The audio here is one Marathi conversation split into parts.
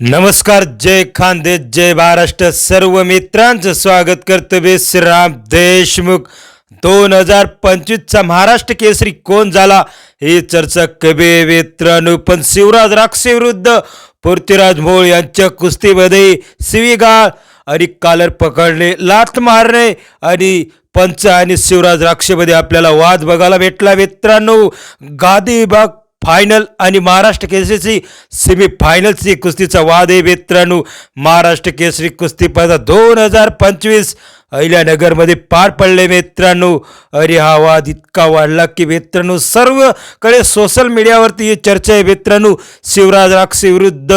नमस्कार जय खानदेश जय महाराष्ट्र. सर्व मित्रांचं स्वागत करतो श्रीराम देशमुख. दोन हजार पंचवीसचा महाराष्ट्र केसरी कोण झाला? ही चर्चा कबे मित्रांनो पण शिवराज राक्षे विरुद्ध पृथ्वीराज मोळ यांच्या कुस्तीमध्ये शिवीगाळ आणि कालर पकडणे लाथ मारणे आणि पंच आणि शिवराज राक्षेमध्ये आपल्याला वाद बघायला भेटला. मित्रांनो गादी बाग फायनल आणि महाराष्ट्र केसरीची सेमी फायनलची कुस्तीचा वाद आहे मित्रांनो. महाराष्ट्र केसरी कुस्ती स्पर्धा दोन हजार पंचवीस अहिल्यानगरमध्ये पार पडले मित्रांनो. अरे हा वाद इतका वाढला की मित्रांनो सर्वकडे सोशल मीडियावरती ही चर्चा आहे मित्रांनो. शिवराज राक्षे विरुद्ध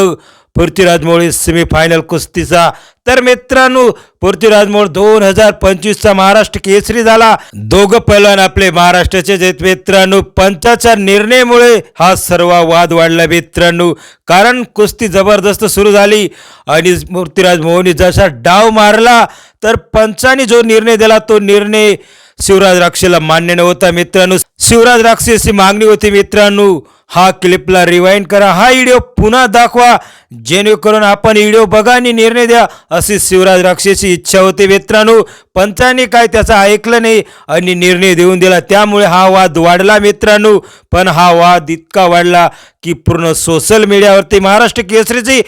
पृथ्वीराज मोळे सेमीफायनल कुस्तीचा. तर मित्रांनो पृथ्वीराज मोळ दोन हजार पंचवीसचा महाराष्ट्र केसरी झाला. दोघं पैलवान आपले महाराष्ट्राचे जे मित्रांनो. पंचाच्या निर्णयामुळे हा सर्व वाद वाढला मित्रांनो. कारण कुस्ती जबरदस्त सुरू झाली आणि पृथ्वीराज मोहनी जसा डाव मारला तर पंचाने जो निर्णय दिला तो निर्णय शिवराज राक्षेला मान्य नव्हता मित्रांनो. शिवराज राक्षेची मागणी होती मित्रांनो. हा क्लिपला रिवाइंड करा. हा व्हिडिओ पुन्हा दाखवा. जेणेकरून आपण व्हिडिओ बघा आणि निर्णय द्या अशी शिवराज राक्षेची इच्छा होती मित्रांनो. पंचाने काय त्याचं ऐकलं नाही आणि निर्णय देऊन दिला. त्यामुळे हा वाद वाढला मित्रांनो. पण हा वाद इतका वाढला की पूर्ण सोशल मीडियावरती महाराष्ट्र केसरीची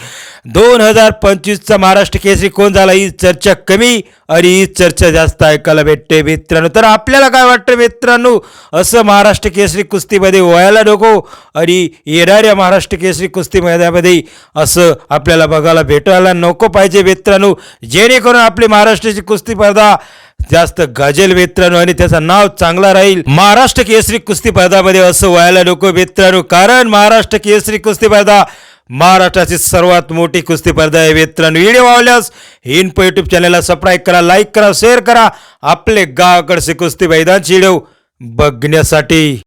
दोन हजार पंचवीसचा महाराष्ट्र केसरी कोण झाला? ही चर्चा कमी आणि ही चर्चा जास्त ऐकायला भेटते मित्रांनो. तर आपल्याला काय वाटतं मित्रांनो? असं महाराष्ट्र केसरी कुस्तीमध्ये व्हायला नको आणि येणाऱ्या महाराष्ट्र केसरी कुस्ती मैदानामध्ये असं आपल्याला बघायला भेटायला नको पाहिजे मित्रांनो. जेणेकरून आपली महाराष्ट्राची कुस्ती स्पर्धा जास्त गाजेल मित्रांनो आणि त्याचं नाव चांगला राहील. महाराष्ट्र केसरी कुस्ती स्पर्धामध्ये असं व्हायला नको मित्रांनो कारण महाराष्ट्र केसरी कुस्ती स्पर्धा महाराष्ट्राची सर्वात मोठी कुस्ती स्पर्धा आहे मित्रांनो. व्हिडिओ आवडल्यास इन्फो यूट्यूब चॅनलला सबस्क्राईब करा लाईक करा शेअर करा. आपले गावाकडचे कुस्ती मैदानची व्हिडिओ बघण्यासाठी.